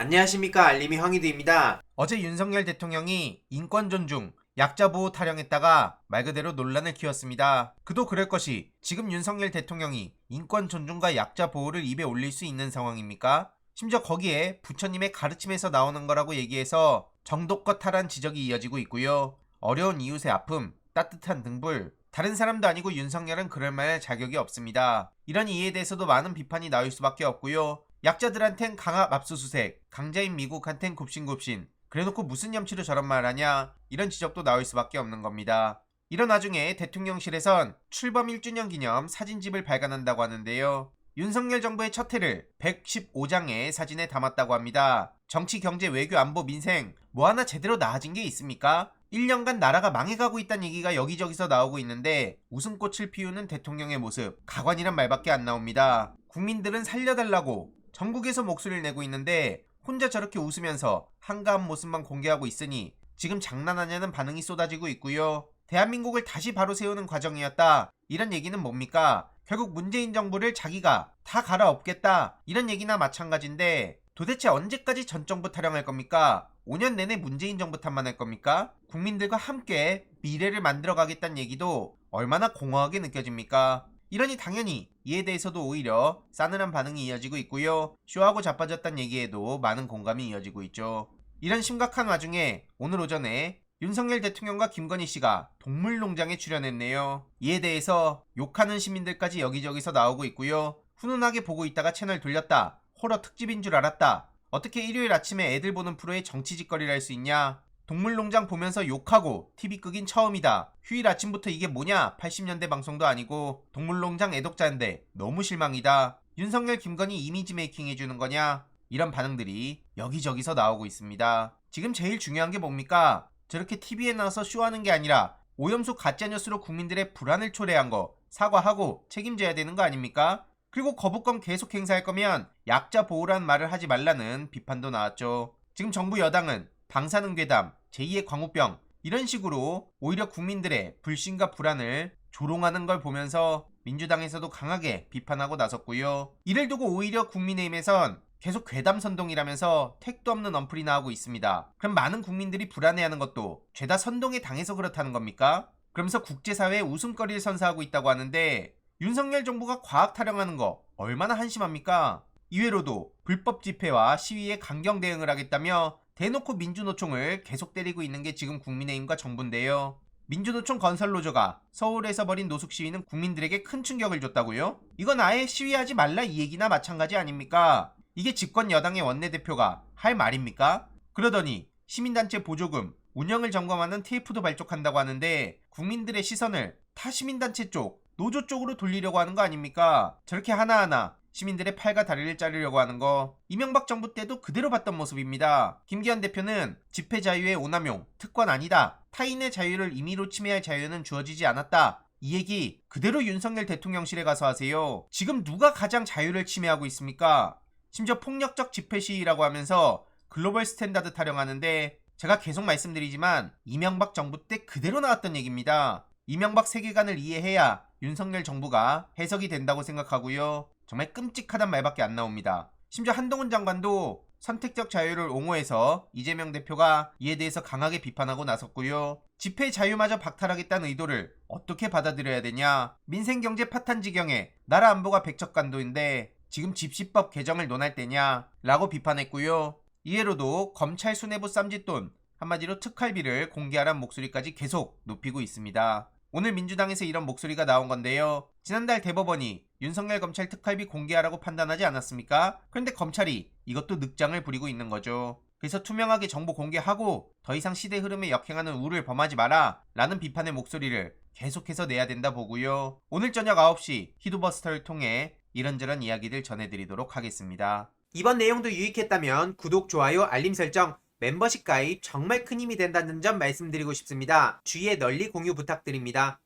안녕하십니까 알림이 황희두입니다. 어제 윤석열 대통령이 인권 존중, 약자 보호 타령했다가 말 그대로 논란을 키웠습니다. 그도 그럴 것이 지금 윤석열 대통령이 인권 존중과 약자 보호를 입에 올릴 수 있는 상황입니까? 심지어 거기에 부처님의 가르침에서 나오는 거라고 얘기해서 정도껏 탈한 지적이 이어지고 있고요. 어려운 이웃의 아픔, 따뜻한 등불, 다른 사람도 아니고 윤석열은 그럴 만할 자격이 없습니다. 이런 이해에 대해서도 많은 비판이 나올 수밖에 없고요. 약자들한텐 강압 압수수색, 강자인 미국한텐 굽신굽신. 그래놓고 무슨 염치로 저런 말 하냐? 이런 지적도 나올 수밖에 없는 겁니다. 이런 와중에 대통령실에선 출범 1주년 기념 사진집을 발간한다고 하는데요. 윤석열 정부의 첫 해를 115장의 사진에 담았다고 합니다. 정치, 경제, 외교, 안보, 민생 뭐 하나 제대로 나아진 게 있습니까? 1년간 나라가 망해가고 있다는 얘기가 여기저기서 나오고 있는데 웃음꽃을 피우는 대통령의 모습 가관이란 말밖에 안 나옵니다. 국민들은 살려달라고 전국에서 목소리를 내고 있는데 혼자 저렇게 웃으면서 한가한 모습만 공개하고 있으니 지금 장난하냐는 반응이 쏟아지고 있고요. 대한민국을 다시 바로 세우는 과정이었다. 이런 얘기는 뭡니까? 결국 문재인 정부를 자기가 다 갈아엎겠다. 이런 얘기나 마찬가지인데 도대체 언제까지 전 정부 타령할 겁니까? 5년 내내 문재인 정부 탓만 할 겁니까? 국민들과 함께 미래를 만들어 가겠다는 얘기도 얼마나 공허하게 느껴집니까? 이러니 당연히 이에 대해서도 오히려 싸늘한 반응이 이어지고 있고요. 쇼하고 자빠졌다는 얘기에도 많은 공감이 이어지고 있죠. 이런 심각한 와중에 오늘 오전에 윤석열 대통령과 김건희 씨가 동물농장에 출연했네요. 이에 대해서 욕하는 시민들까지 여기저기서 나오고 있고요. 훈훈하게 보고 있다가 채널 돌렸다. 호러 특집인 줄 알았다. 어떻게 일요일 아침에 애들 보는 프로에 정치 짓거리를 할 수 있냐? 동물농장 보면서 욕하고 TV 끄긴 처음이다. 휴일 아침부터 이게 뭐냐? 80년대 방송도 아니고 동물농장 애독자인데 너무 실망이다. 윤석열 김건희 이미지 메이킹 해주는 거냐? 이런 반응들이 여기저기서 나오고 있습니다. 지금 제일 중요한 게 뭡니까? 저렇게 TV에 나와서 쇼하는 게 아니라 오염수 가짜뉴스로 국민들의 불안을 초래한 거 사과하고 책임져야 되는 거 아닙니까? 그리고 거부권 계속 행사할 거면 약자 보호란 말을 하지 말라는 비판도 나왔죠. 지금 정부 여당은 방사능괴담, 제2의 광우병 이런 식으로 오히려 국민들의 불신과 불안을 조롱하는 걸 보면서 민주당에서도 강하게 비판하고 나섰고요. 이를 두고 오히려 국민의힘에선 계속 괴담 선동이라면서 택도 없는 언플이 나오고 있습니다. 그럼 많은 국민들이 불안해하는 것도 죄다 선동에 당해서 그렇다는 겁니까? 그러면서 국제사회에 웃음거리를 선사하고 있다고 하는데 윤석열 정부가 과학 타령하는 거 얼마나 한심합니까? 이외로도 불법 집회와 시위에 강경 대응을 하겠다며 대놓고 민주노총을 계속 때리고 있는 게 지금 국민의힘과 정부인데요. 민주노총 건설노조가 서울에서 벌인 노숙 시위는 국민들에게 큰 충격을 줬다고요? 이건 아예 시위하지 말라 이 얘기나 마찬가지 아닙니까? 이게 집권 여당의 원내대표가 할 말입니까? 그러더니 시민단체 보조금, 운영을 점검하는 TF도 발족한다고 하는데 국민들의 시선을 타 시민단체 쪽, 노조 쪽으로 돌리려고 하는 거 아닙니까? 저렇게 하나하나 시민들의 팔과 다리를 자르려고 하는 거 이명박 정부 때도 그대로 봤던 모습입니다. 김기현 대표는 집회 자유의 오남용, 특권 아니다. 타인의 자유를 임의로 침해할 자유는 주어지지 않았다. 이 얘기 그대로 윤석열 대통령실에 가서 하세요. 지금 누가 가장 자유를 침해하고 있습니까? 심지어 폭력적 집회 시위라고 하면서 글로벌 스탠다드 타령하는데 제가 계속 말씀드리지만 이명박 정부 때 그대로 나왔던 얘기입니다. 이명박 세계관을 이해해야 윤석열 정부가 해석이 된다고 생각하고요. 정말 끔찍하단 말밖에 안 나옵니다. 심지어 한동훈 장관도 선택적 자유를 옹호해서 이재명 대표가 이에 대해서 강하게 비판하고 나섰고요. 집회 자유마저 박탈하겠다는 의도를 어떻게 받아들여야 되냐? 민생 경제 파탄 지경에 나라 안보가 백척간도인데 지금 집시법 개정을 논할 때냐? 라고 비판했고요. 이해로도 검찰 수뇌부 쌈짓돈 한마디로 특활비를 공개하란 목소리까지 계속 높이고 있습니다. 오늘 민주당에서 이런 목소리가 나온 건데요. 지난달 대법원이 윤석열 검찰 특활비 공개하라고 판단하지 않았습니까? 그런데 검찰이 이것도 늑장을 부리고 있는 거죠. 그래서 투명하게 정보 공개하고 더 이상 시대 흐름에 역행하는 우를 범하지 마라 라는 비판의 목소리를 계속해서 내야 된다 보고요. 오늘 저녁 9시 히드버스터를 통해 이런저런 이야기들 전해드리도록 하겠습니다. 이번 내용도 유익했다면 구독, 좋아요, 알림 설정, 멤버십 가입 정말 큰 힘이 된다는 점 말씀드리고 싶습니다. 주위에 널리 공유 부탁드립니다.